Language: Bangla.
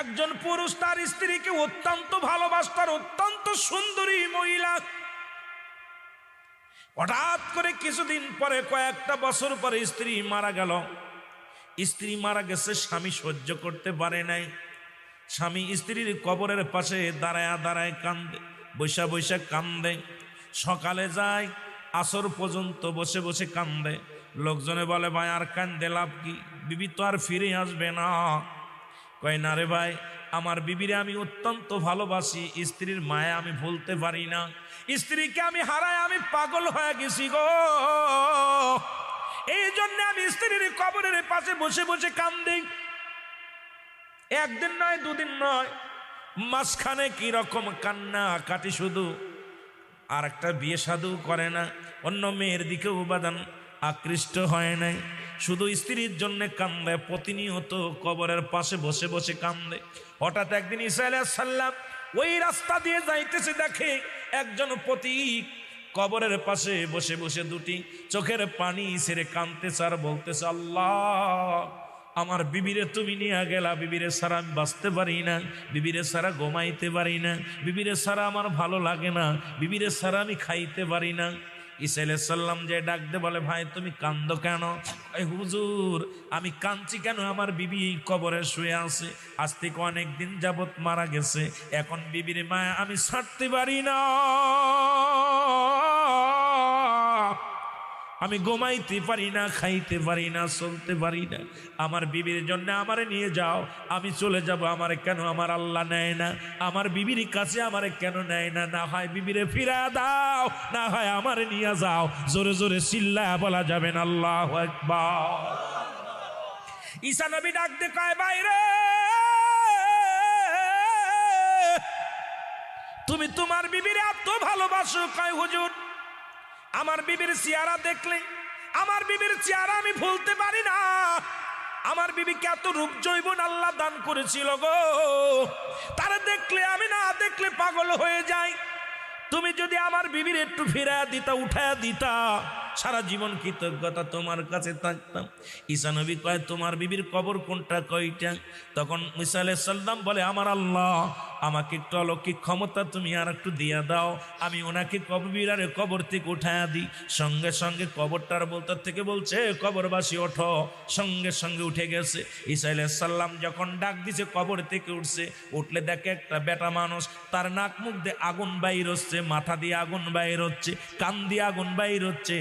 একজন পুরুষ তার স্ত্রীকে অত্যন্ত ভালোবাসতার, অত্যন্ত সুন্দরী মহিলা। হঠাৎ করে কিছুদিন পরে, কয়েকটা বছর পরে স্ত্রী মারা গেল। স্ত্রী মারা গেছে, স্বামী সহ্য করতে পারে নাই। স্বামী স্ত্রীর কবরের পাশে দাঁড়ায় দাঁড়ায় কান্দে বৈশা বৈশা কান্দে। সকালে যায়, আসর পর্যন্ত বসে বসে কান্দে। লোকজনে বলে, ভাই, আর কান্দে লাভ কি? বিবি তো আর ফিরে আসবে না। কয়, না রে ভাই, আমার বিবিরে আমি অত্যন্ত ভালোবাসি, স্ত্রীর মায়া আমি ভুলতে পারি না। স্ত্রীকে আমি হারায় আমি পাগল হয়ে গেছি গো। এই জন্য আমি স্ত্রীর কবরের পাশে বসে বসে কান্দি। একদিন নয়, দুদিন নয়, মাঝখানে কি রকম কান্না কাটি শুধু। আর একটা বিয়ে সাধু করে না, অন্য মেয়ের দিকে উপাদান আকৃষ্ট হয় নাই। শুধু স্ত্রীর জন্য কান্দে, প্রতিনিয়ত কবরের পাশে বসে বসে কান্দে। হঠাৎ একদিন ইসা সাল্লাম ওই রাস্তা দিয়ে যাইতেছে, দেখে একজন পথিক কবরের পাশে বসে বসে দুটি চোখের পানি সেরে কাঁদতেছে আর বলতেছে, আল্লাহ, আমার বিবিরে তুমি নিয়ে গেলা, বিবিরে সারা আমি বাঁচতে পারি না, বিবিরে সারা ঘুমাইতে পারি না, বিবিরে সারা আমার ভালো লাগে না, বিবিরে সারা আমি খাইতে পারি না। ইসাইলে সাল্লাম যে ডাকতে বলে, ভাই, তুমি কান্দ কেন? হুজুর, আমি কাঁদছি কেন? আমার বিবি কবরে শুয়ে আছে। আজ থেকে অনেকদিন যাবৎ মারা গেছে। এখন বিবির মায়া আমি ছাড়তে পারি না। আমি ঘুমাইতে পারি না, খাইতে পারি না, চলতে পারি না। আমার বিবির জন্য আমারে নিয়ে যাও। আমি চলে যাব, আমার কেন আমার আল্লাহ নেয় না? আমার বিবির কাছে আমারে কেন নেয় না? না হয় বিবিরে ফিরা দাও, না হয় আমারে নিয়ে যাও। জোরে জোরে চিল্লা বলা যাবে না, আল্লাহ একবার ঈশা নবী ডাক দে কয় বাইরে তুমি তোমার বিবির এত ভালোবাসো? কয়, হুজুর আমার বিবির চেহারা দেখলে, আমার বিবির চেহারা আমি ভুলতে পারি না। আমার বিবিকে এত রূপ জৈবন আল্লাহ দান করেছিল গো। তারা দেখলে আমি না দেখলে পাগল হয়ে যাই। তুমি যদি আমার বিবির একটু ফিরা দিতা উঠা দিতা, সারা জীবন কৃতজ্ঞতা তোমার কাছে থাকতাম। ঈসা নবী কয়, তোমার বিবির কবর কোনটা? কয়টা? তখন আলাইহিস সাল্লাম বলে, আমার আল্লাহ আমাকে একটু অলৌকিক ক্ষমতা তুমি আর একটু দিয়া দাও। আমি ওনাকে কবিরারে কবর থেকে উঠায়া দিই। সঙ্গে সঙ্গে কবরটার বলতার থেকে বলছে, কবরবাসী, ওঠো। সঙ্গে সঙ্গে উঠে গেছে। আলাইহিস সাল্লাম যখন ডাক দিছে, কবর থেকে উঠছে। উঠলে দেখে একটা বেটা মানুষ, তার নাক মুখ দিয়ে আগুন বাইর হচ্ছে, মাথা দিয়ে আগুন বাইর হচ্ছে, কান দিয়ে আগুন বাইর হচ্ছে